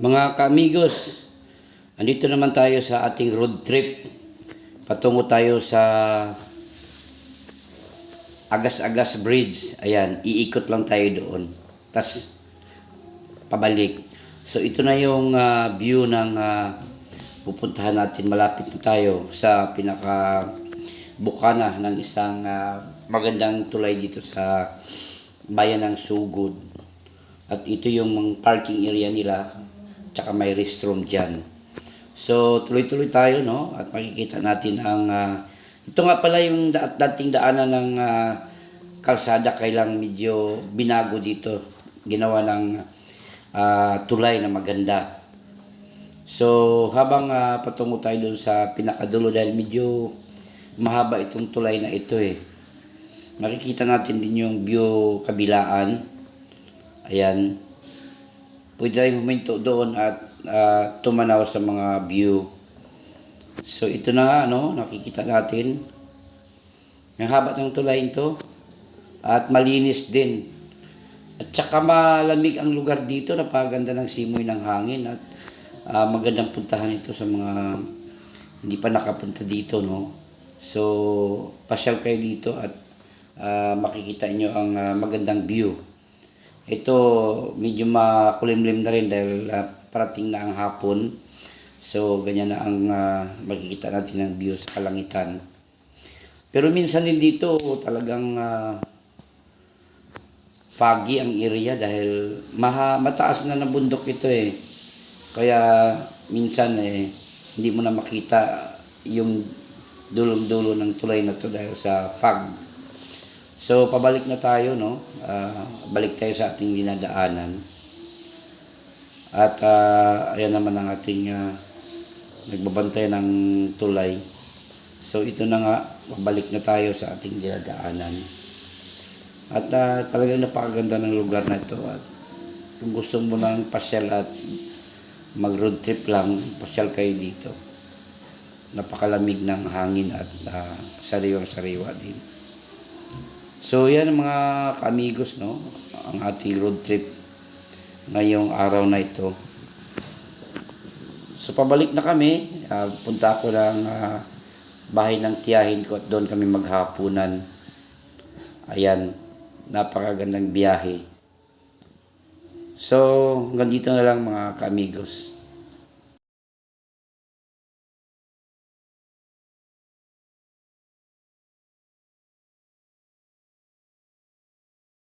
Mga kaamigos, andito naman tayo sa ating road trip. Patungo tayo sa Agas-Agas Bridge. Ayan, iikot lang tayo doon. Tapos, pabalik. So, ito na yung ah, view ng ah, pupuntahan natin. Malapit na tayo sa pinaka bukana ng isang ah, magandang tulay dito sa bayan ng Sugod. At ito yung parking area nila. Tsaka may restroom dyan. So, tuloy-tuloy tayo, no? At makikita natin ang... ah, ito nga pala yung da- dating daanan ng ah, kalsada. Kailang medyo binago dito. Ginawa ng ah, tulay na maganda. So, habang ah, patungo tayo dun sa pinakadulo dahil medyo mahaba itong tulay na ito eh. Makikita natin din yung view kabilaan. Ayan. Pwede tayong huminto doon at ah, tumanaw sa mga view. So ito na nga, no? nakikita natin. Ang haba ng tulay ito. At malinis din. At saka malamig ang lugar dito. Napaganda ng simoy ng hangin. At ah, magandang puntahan ito sa mga hindi pa nakapunta dito. No? So, pasyal kayo dito at ah, makikita nyo ang ah, magandang view. Ito, medyo makulimlim na rin dahil ah, parating na ang hapon. So, ganyan na ang ah, makikita natin ng view sa kalangitan. Pero minsan din dito talagang ah, foggy ang area dahil maha, mataas na na bundok ito eh. Kaya minsan eh, hindi mo na makita yung dulong-dulo ng tulay na to dahil sa fog. So, pabalik na tayo, no? Ah, balik tayo sa ating dinadaanan. At ah, ayan naman ang ating ah, nagbabantay ng tulay. So, ito na nga, pabalik na tayo sa ating dinadaanan. At ah, talagang napakaganda ng lugar na ito. At kung gusto mo ng pasyal at mag road trip lang, pasyal kayo dito. Napakalamig ng hangin at ah, sariwang-sariwa din. So yan mga kamigos no, ang ating road trip ngayong araw na ito. So pabalik na kami, Ah, punta ako ng ah, bahay ng tiyahin ko at doon kami maghapunan. Ayan, napakagandang biyahe. So, hanggang dito na lang mga kamigos.